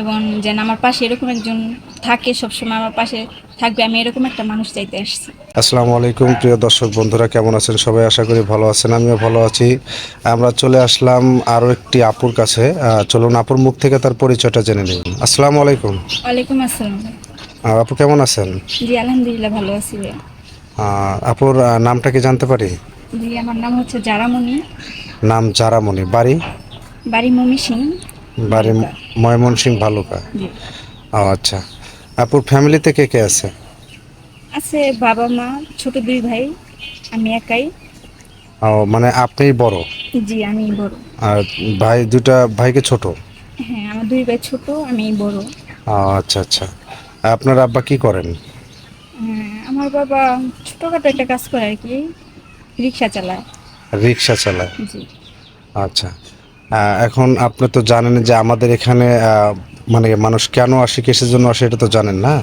এবং যেন আমার পাশে এরকম একজন থাকে সবসময় আমার পাশে থাকবে আমি এরকম একটা মানুষ চাইতে আসছি। আসসালামু আলাইকুম প্রিয় দর্শক বন্ধুরা কেমন আছেন সবাই? আশা করি ভালো আছেন আমিও ভালো আছি। আমরা চলে আসলাম আরও একটি আপুর কাছে। চলুন আপুর মুখ থেকে তার পরিচয়টা জেনে নিন আসসালামু আলাইকুম। ওয়ালাইকুম আসসালাম। আপু কেমন আছেন? জি আলহামদুলিল্লাহ ভালো আছি আপুর নামটা কি জানতে পারি? জি আমার নাম হচ্ছে জারামণি। নাম জারামণি বাড়ি? বাড়ি মমি সিং। বাড়ি ময়মনসিং ভালুকা। ও আচ্ছা। আপুর ফ্যামিলিতে কে কে আছে? আছে বাবা মা ছোট দুই ভাই আমি একাই। ও মানে আপনিই বড়? জি আমি বড়। আর ভাই দুটা ভাইকে ছোট? হ্যাঁ আমার দুই ভাই ছোট আমি বড়। ও আচ্ছা আচ্ছা। আপনার আব্বা কি করেন? হ্যাঁ, আমার বাবা ছোটখাটো একটা কাজ করে আর কি রিক্সা চালায়। রিক্সা চালায়? জি। আচ্ছা। এখন আপনি তো জানেন যে আমাদের এখানে মানে মানুষ কেন আসে কিসের জন্য আসে এটা তো জানেন না?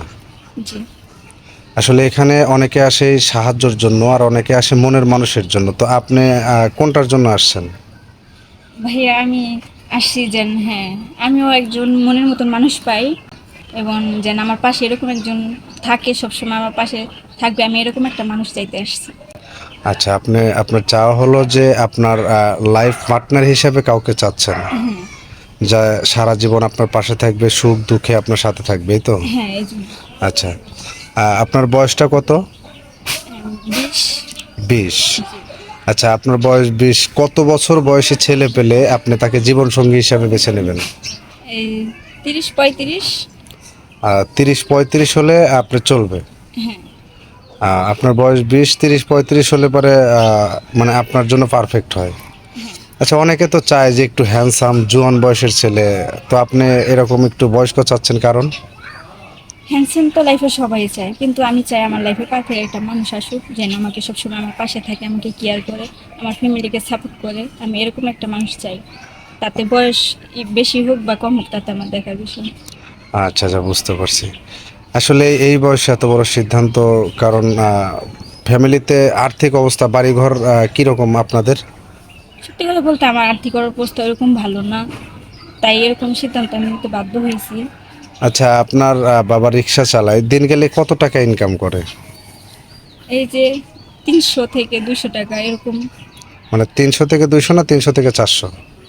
আসলে এখানে অনেকে আসে সাহায্যের জন্য আর অনেকে আসে মনের মানুষের জন্য। তো আপনি কোনটার জন্য আসছেন? ভাইয়া আমি আসছি যেন হ্যাঁ আমিও একজন মনের মতন মানুষ পাই এবং যেন আমার পাশে এরকম একজন থাকে সবসময় আমার পাশে থাকবে আমি এরকম একটা মানুষ চাইতে আসছি। আচ্ছা আপনি আপনার চাওয়া হলো যে আপনার লাইফ পার্টনার হিসেবে কাউকে চাচ্ছেন। যা সারা জীবন আপনার পাশে থাকবে সুখ দুঃখে আপনার সাথে থাকবে তো? হ্যাঁ আচ্ছা আপনার বয়সটা কত? বিশ। আচ্ছা আপনার বয়স বিশ কত বছর বয়সে ছেলে পেলে আপনি তাকে জীবন সঙ্গী হিসাবে বেছে নেবেন? তিরিশ পঁয়ত্রিশ। তিরিশ পঁয়ত্রিশ হলে আপনি চলবে। হ্যাঁ। আপনার বয়স বিশ তিরিশ পঁয়ত্রিশ হলে পরে মানে আপনার জন্য পারফেক্ট হয়। আচ্ছা অনেকে তো চায় যে একটু হ্যান্ডসাম জুয়ান বয়সের ছেলে। তো আপনি এরকম একটু বয়স্ক চাচ্ছেন কারণ? হ্যান্ডসাম তো লাইফে সবাই চায় কিন্তু আমি চাই আমার লাইফে পারফেক্ট একটা মানুষ আসুক যেন আমাকে সবসময় আমার পাশে থাকে আমাকে কেয়ার করে আমার ফ্যামিলিকে সাপোর্ট করে। আমি এরকম একটা মানুষ চাই। তাতে বয়স বেশি হোক বা কম হোক তাতে আমার দেখার বিষয়। আচ্ছা আচ্ছা বুঝতে পারছি। আসলে এই বয়সে এত বড় সিদ্ধান্ত কারণ ফ্যামিলিতে আর্থিক অবস্থা বাড়িঘর কীরকম আপনাদের? সত্যি কথা বলতে আমার আর্থিক অবস্থা এরকম ভালো না। তাই এরকম সিদ্ধান্ত আমি নিতে বাধ্য হয়েছি। আচ্ছা আপনার বাবা রিক্সা চালায় দিন গেলে কত টাকা ইনকাম করে? এই যে তিনশো থেকে দুশো টাকা এরকম। মানে তিনশো থেকে দুইশো না তিনশো থেকে চারশো?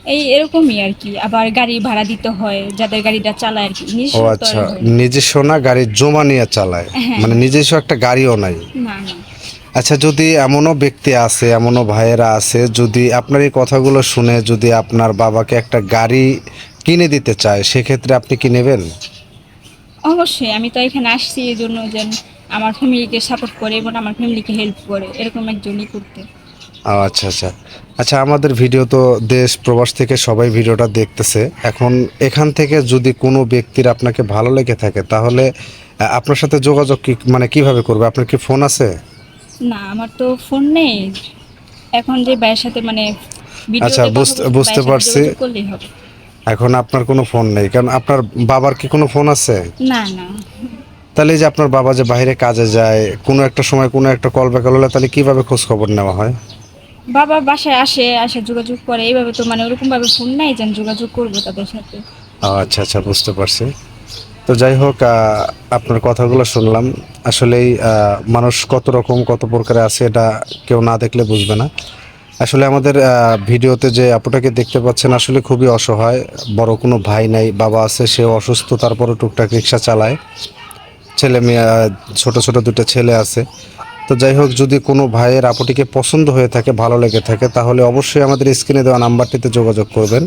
এই এরকমই আর কি। আবার গাড়ি ভাড়া দিতে হয় যাদের গাড়িটা চালায় আর কি। ও আচ্ছা। নিজস্ব না গাড়ির জমা নিয়ে চালায়। হ্যাঁ। মানে নিজস্ব একটা গাড়িও নাই। না না। আচ্ছা যদি এমনও ব্যক্তি আছে এমনও ভাইয়েরা আছে যদি আপনার এই কথাগুলো শুনে যদি আপনার বাবাকে একটা গাড়ি কিনে দিতে চায় সেক্ষেত্রে আপনি কি নেবেন? অবশ্যই আমি তো এখানে আসছি এই জন্য যেন আমার ফ্যামিলিকে সাপোর্ট করে এবং আমার ফ্যামিলিকে হেল্প করে এরকম একজনই করতে। আচ্ছা আচ্ছা। আচ্ছা আমাদের ভিডিও তো দেশ প্রবাস থেকে সবাই ভিডিওটা দেখতেছে। এখন এখান থেকে যদি কোনো ব্যক্তির আপনাকে ভালো লেগে থাকে তাহলে আপনার সাথে যোগাযোগ কি মানে কীভাবে করবে? আপনার কি ফোন আছে? না আমার তো ফোন নেই। এখন যে ভাইয়ের সাথে মানে আচ্ছা, বুঝতে- পারছি। এখন আপনার কোনো ফোন নেই। কারণ আপনার বাবার কি কোনো ফোন আছে? না না। তাহলে যে আপনার বাবা যে বাইরে কাজে যায় কোনো একটা সময় কোনো একটা কল ব্যাক হলে তাহলে কীভাবে খোঁজ খবর নেওয়া হয়? বাবা বাসায় আসে আসে যোগাযোগ করে। এইভাবে তো মানে ওরকম ভাবে ফোন নাই যেন যোগাযোগ করব তাদের সাথে। আচ্ছা আচ্ছা বুঝতে পারছি। তো যাই হোক আপনার কথাগুলো শুনলাম। আসলেই মানুষ কত রকম, কত প্রকারে আছে এটা কেউ না দেখলে বুঝবে না। আসলে আমাদের ভিডিওতে যে আপুটাকে দেখতে পাচ্ছেন, আসলে খুবই অসহায়। বড় কোনো ভাই নাই, বাবা আছে সে অসুস্থ তারপরে টুকটাক রিক্সা চালায়। ছেলে মেয়ে ছোট ছোট দুটো ছেলে আছে। তো যাই হোক, যদি কোনো ভাইয়ের আপুটিকে পছন্দ হয়ে থাকে, ভালো লেগে থাকে, তাহলে অবশ্যই আমাদের স্ক্রিনে দেওয়া নাম্বারটিতে যোগাযোগ করবেন।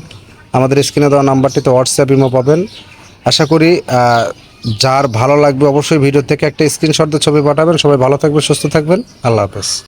আমাদের স্ক্রিনে দেওয়া নাম্বারটিতে হোয়াটসঅ্যাপ ইমো পাবেন। আশা করি যার ভালো লাগবে অবশ্যই ভিডিও থেকে একটা স্ক্রিনশট দিয়ে ছবি পাঠাবেন। সবাই ভালো থাকবেন, সুস্থ থাকবেন। আল্লাহ হাফেজ।